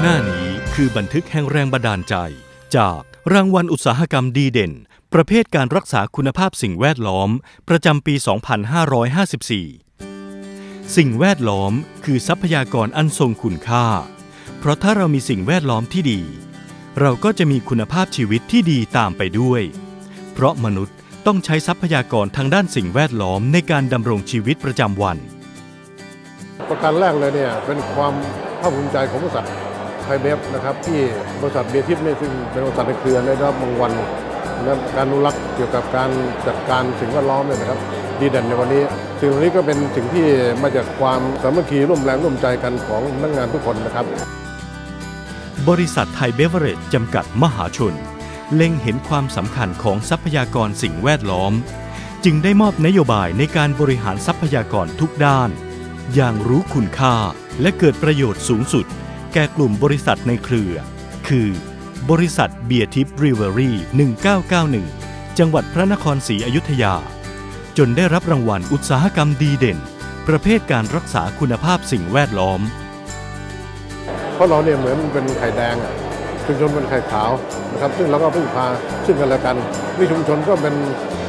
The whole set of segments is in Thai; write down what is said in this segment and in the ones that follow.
หน้านี้คือบันทึกแห่งแรงบันดาลใจ จากรางวัลอุตสาหกรรมดีเด่น ประเภทการรักษาคุณภาพสิ่งแวดล้อม ประจำปี 2554 สิ่งแวดล้อมคือทรัพยากรอันทรงคุณค่า เพราะถ้าเรามีสิ่งแวดล้อมที่ดี เราก็จะมีคุณภาพชีวิตที่ดีตามไปด้วย เพราะมนุษย์ต้องใช้ทรัพยากรทางด้านสิ่งแวดล้อมในการดำรงชีวิตประจำวัน ประการแรกเลยเนี่ยเป็นความภาคภูมิใจของบริษัท ไทยเบฟนะครับที่บริษัทเบียร์ทิพย์นี่ซึ่งเป็นบริษัทในเครือได้รับรางวัลนะการอนุรักษ์เกี่ยวกับการจัดการสิ่งแวดล้อมเนี่ยนะครับ ดีเด่นในวันนี้ สิ่งเหล่านี้ก็เป็นสิ่งที่มาจากความสามัคคีร่วมแรงร่วมใจกันของพนักงานทุกคนนะครับ บริษัทไทยเบเวอเรจจำกัดมหาชน เล็งเห็นความสำคัญของทรัพยากรสิ่งแวดล้อม จึงได้มอบนโยบายในการบริหารทรัพยากรทุกด้าน อย่างรู้คุณค่าและเกิดประโยชน์สูงสุด แก่กลุ่มบริษัทในเครือ คือบริษัทเบียร์ทิพย์รีเวอรี่ 1991 จังหวัดพระนครศรีอยุธยา จนได้รับรางวัลอุตสาหกรรมดีเด่น ประเภทการรักษาคุณภาพสิ่งแวดล้อม เพราะเราเนี่ยเหมือนเป็นไข่แดงอะชุมชนเป็นไข่ขาวนะครับ ซึ่งเราก็พึ่งพาซึ่งกันและกันนี่ชุมชนก็เป็น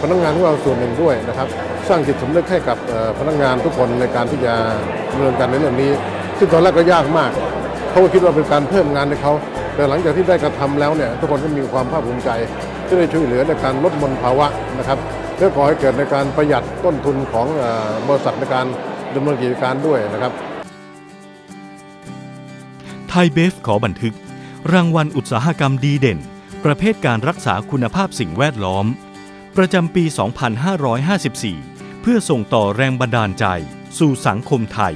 พนักงานของเราส่วนหนึ่งด้วยนะครับ สร้างจิตสำนึกให้กับพนักงานทุกคนในการที่จะดำเนินการในเรื่องนี้ ซึ่งตอนแรกก็ยากมาก เขาก็คิดว่าเป็นการเพิ่มงานให้เขาแต่หลังจากที่ได้กระทำแล้วเนี่ยทุกคนก็มีความภาคภูมิใจ ที่ได้ช่วยเหลือในการลดมลภาวะนะครับและก่อให้เกิดในการประหยัดต้นทุนของบริษัทในการดำเนินกิจการด้วยนะครับไทยเบฟขอบันทึก รางวัลอุตสาหกรรมดีเด่น ประเภทการรักษาคุณภาพสิ่งแวดล้อม ประจำปี 2554 เพื่อส่งต่อแรงบันดาลใจ สู่สังคมไทย